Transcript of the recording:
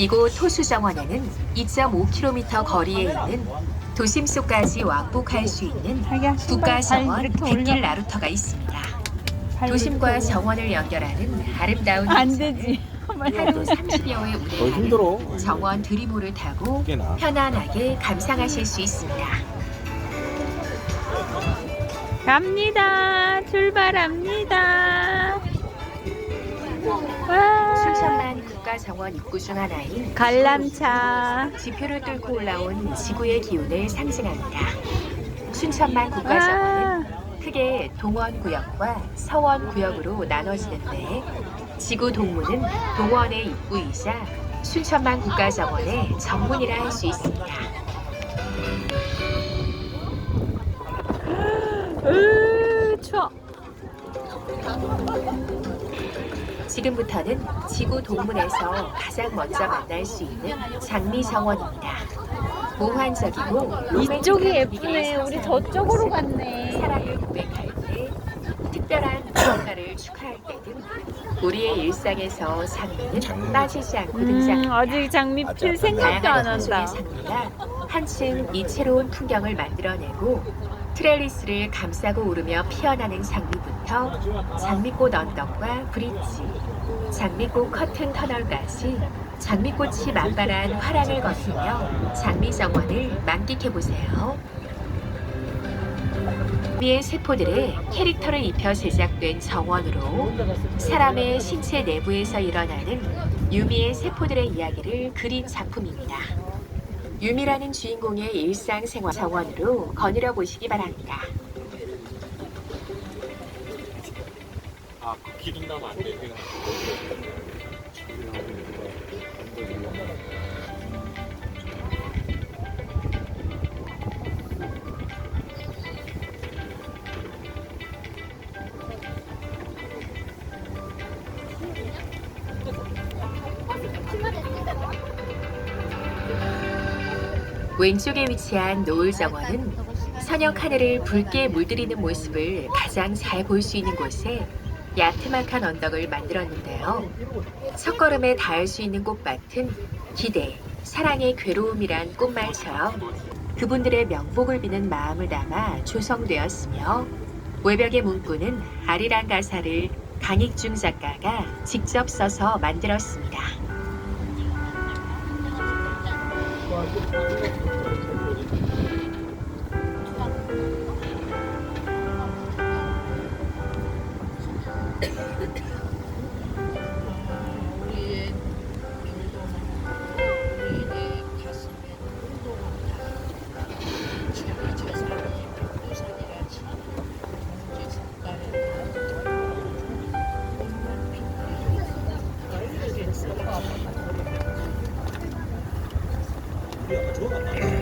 이곳 토수정원에는 2.5km 거리에 있는 도심 속까지 왕복할 수 있는 자기야 국가 신발 발 정원 이렇게 백길. 나루터가 있습니다. 발 도심과 정원을 연결하는 아름다운. 안 되지. 하루 30여회 어, 운행하는. 정원 드리모를 타고. 편안하게 감상하실 수 있습니다. 갑니다. 출발합니다. 와. 순천만 국가정원 입구 중 하나인 관람차. 지표를 뚫고 올라온 지구의 기운을 상징합니다. 순천만 국가정원은 와. 크게 동원구역과 서원구역으로 나눠지는데 지구 동문은 동원의 입구이자 순천만 국가정원의 정문이라 할 수 있습니다. 으, 추워. 지금부터는 지구 동문에서 가장 먼저 만날 수 있는 장미 정원입니다. 몽환적이고 이쪽이 예쁘네. 우리 저쪽으로 갔네. 사랑을 고백할 때, 특별한 무언가를 축하할 때 등 우리의 일상에서 장미는 장미. 빠지지 않고 음, 등장합니다. 아직 장미 필 맞아. 생각도 안 다양한 한다. 장미가 한층 이채로운 풍경을 만들어내고 트렐리스를 감싸고 오르며 피어나는 장미부터 장미꽃 언덕과 브릿지, 장미꽃 커튼 터널까지 장미꽃이 만발한 화랑을 거치며 장미 정원을 만끽해 보세요. 미의 세포들의 캐릭터를 입혀 제작된 정원으로 사람의 신체 내부에서 일어나는 유미의 세포들의 이야기를 그린 작품입니다. 유미라는 주인공의 일상생활 정원으로 거닐어 보시기 바랍니다. 아, 그 기둥 나면 안 돼. 왼쪽에 위치한 노을 정원은 선역 하늘을 붉게 물들이는 모습을 가장 잘 볼 수 있는 곳에 야트막한 언덕을 만들었는데요. 첫걸음에 닿을 수 있는 꽃밭은 기대, 사랑의 괴로움이란 꽃말처럼 그분들의 명복을 비는 마음을 담아 조성되었으며 외벽의 문구는 아리랑 가사를 강익중 작가가 직접 써서 만들었습니다. Thank you. 两个桌子。